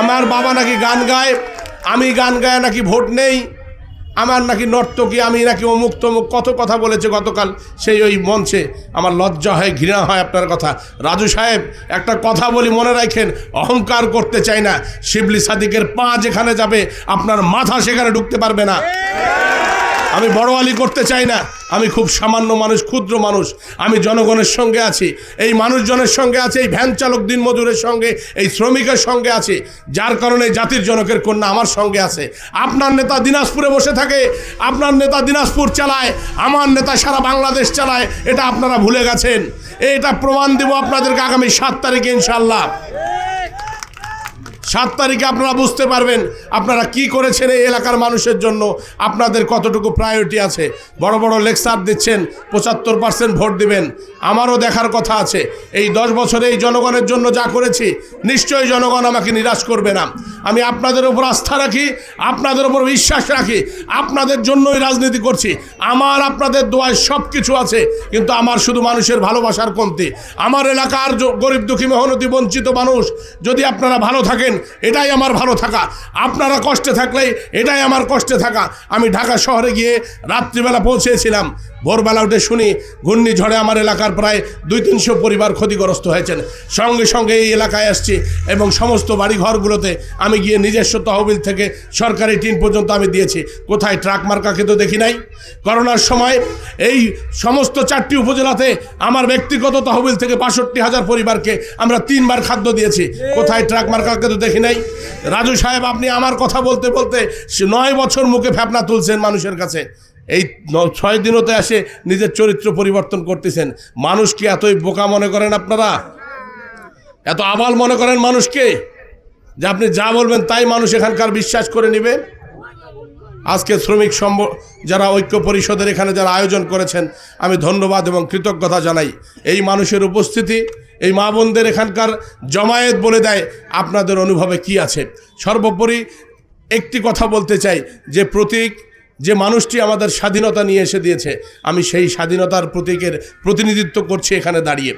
আমার বাবা নাকি গান গায়, আমি গান গায় নাকি ভোট নেই, আমার নাকি নর্তকী, আমি নাকি অমুক তমুক, কত কথা বলেছে গতকাল, সেই ওই মঞ্চে আমার লজ্জা হয়, ঘৃণা হয় আপনার কথা। রাজু সাহেব, একটা কথা বলি মনে রাখেন, অহংকার করতে চাই না। শিবলি সাদিকের পা যেখানে যাবে, আপনার মাথা সেখানে ঢুকতে পারবে না। আমি বড় আলি করতে চাই না। আমি খুব সামান্য মানুষ, ক্ষুদ্র মানুষ। আমি জনগণের সঙ্গে আছি। এই মানুষজনের সঙ্গে আছে, এই ভ্যান চালক দিন মজুরের সঙ্গে, এই শ্রমিকের সঙ্গে আছে। যার কারণে জাতির জনকের কন্যা আমার সঙ্গে আছে। আপনার নেতা দিনাজপুরে বসে থাকে, আপনার নেতা দিনাজপুর চালায়, আমার নেতা সারা বাংলাদেশ চালায়। এটা আপনারা ভুলে গেছেন। এটা প্রমাণ দেব আপনাদেরকে আগামী সাত তারিখে ইনশাল্লাহ সাত তারিখে আপনারা বুঝতে পারবেন আপনারা কি করেছেন এই এলাকার মানুষের জন্য, আপনাদের কতটুকু প্রায়োরিটি আছে। বড় বড় লেকচার দিচ্ছেন, পঁচাত্তর পার্সেন্ট ভোট দিবেন, আমারও দেখার কথা আছে। এই দশ বছরে এই জনগণের জন্য যা করেছি, নিশ্চয়ই জনগণ আমাকে নিরাশ করবে না। আমি আপনাদের উপর আস্থা রাখি, আপনাদের উপর বিশ্বাস রাখি, আপনাদের জন্যই রাজনীতি করছি। আমার আপনাদের দোয়ায় সব কিছু আছে, কিন্তু আমার শুধু মানুষের ভালোবাসার কমতি। আমার এলাকার গরিব দুঃখী, মেহনতি, বঞ্চিত মানুষ, যদি আপনারা ভালো থাকেন এটাই আমার ভালো থাকা। আপনারা কষ্টে থাকলে এটাই আমার কষ্টে থাকা। আমি ঢাকা শহরে গিয়ে রাত্রিবেলা পৌঁছেছিলাম। ভোরবেলা উঠে শুনি ঘূর্ণিঝড়ে আমার এলাকার প্রায় দুই তিনশো পরিবার ক্ষতিগ্রস্ত হয়েছেন। সঙ্গে সঙ্গে এই এলাকায় আসছি এবং সমস্ত বাড়িঘরগুলোতে আমি গিয়ে নিজস্ব তহবিল থেকে সরকারি টিন পর্যন্ত আমি দিয়েছি। কোথায় ট্রাক মার্কাকে তো দেখি নাই। করোনার সময় এই সমস্ত চারটি উপজেলাতে আমার ব্যক্তিগত তহবিল থেকে বাষট্টি হাজার পরিবারকে আমরা তিনবার খাদ্য দিয়েছি। কোথায় ট্রাক মার্কাকে তো দেখি নাই। রাজু সাহেব, আপনি আমার কথা বলতে বলতে নয় বছর মুখে ফ্যাপনা তুলছেন মানুষের কাছে। এই ছয় দিনতে এসে নিজের চরিত্র পরিবর্তন করতেছেন। মানুষ কি এতই বোকা মনে করেন আপনারা? এত আবাল মনে করেন মানুষকে যে আপনি যা বলবেন তাই মানুষ এখানকার বিশ্বাস করে নেবে? আজকে শ্রমিক সম্ভ যারা ঐক্য পরিষদের এখানে যারা আয়োজন করেছেন, আমি ধন্যবাদ এবং কৃতজ্ঞতা জানাই। এই মানুষের উপস্থিতি এই মা বোনদের এখানকার জমায়েত বলে দেয়, আপনাদের অনুভবে কি আছে? সর্বোপরি একটি কথা বলতে চাই, যে প্রতীক, যে মানুষটি আমাদের স্বাধীনতা নিয়ে এসে দিয়েছে, আমি সেই স্বাধীনতার প্রতীকের প্রতিনিধিত্ব করছি এখানে দাঁড়িয়ে।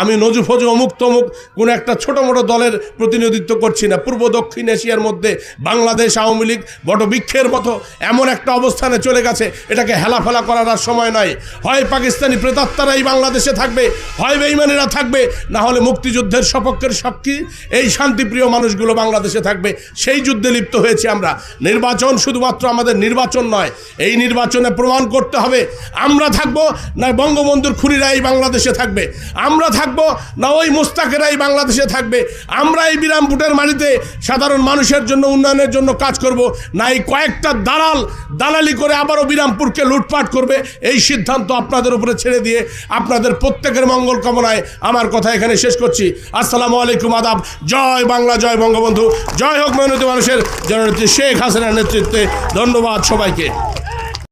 আমি নজু ফজু অমুক তমুক কোনো একটা ছোটো মোটো দলের প্রতিনিধিত্ব করছি না। পূর্ব, দক্ষিণ এশিয়ার মধ্যে বাংলাদেশ আওয়ামী লীগ বটবৃক্ষের মতো এমন একটা অবস্থানে চলে গেছে, এটাকে হেলাফেলা করার আর সময় নয় হয় পাকিস্তানি প্রেতাত্মারাই বাংলাদেশে থাকবে, হয় বেইমানেরা থাকবে, না হলে মুক্তিযুদ্ধের সপক্ষের সাক্ষী এই শান্তিপ্রিয় মানুষগুলো বাংলাদেশে থাকবে, সেই যুদ্ধে লিপ্ত হয়েছে আমরা। নির্বাচন শুধুমাত্র আমাদের নির্বাচন নয়, এই নির্বাচনে প্রমাণ করতে হবে, আমরা থাকব না বঙ্গবন্ধুর খুনিরা এই বাংলাদেশে থাকবে, আমরা থাকব, না ওই মুস্তাকেরাই বাংলাদেশে থাকবে। আমরা এই বিরামপুটের মাটিতে সাধারণ মানুষের জন্য, উন্নয়নের জন্য কাজ করব। না এই কয়েকটা দালাল দালালি করে আবারও বিরামপুরকে লুটপাট করবে, এই সিদ্ধান্ত আপনাদের উপরে ছেড়ে দিয়ে আপনাদের প্রত্যেকের মঙ্গল কামনায় আমার কথা এখানে শেষ করছি। আসসালামু আলাইকুম, আদাব। জয় বাংলা, জয় বঙ্গবন্ধু। জয় হোক মেহনতি মানুষের। জননেত্রী শেখ হাসিনার নেতৃত্বে ধন্যবাদ সবাইকে।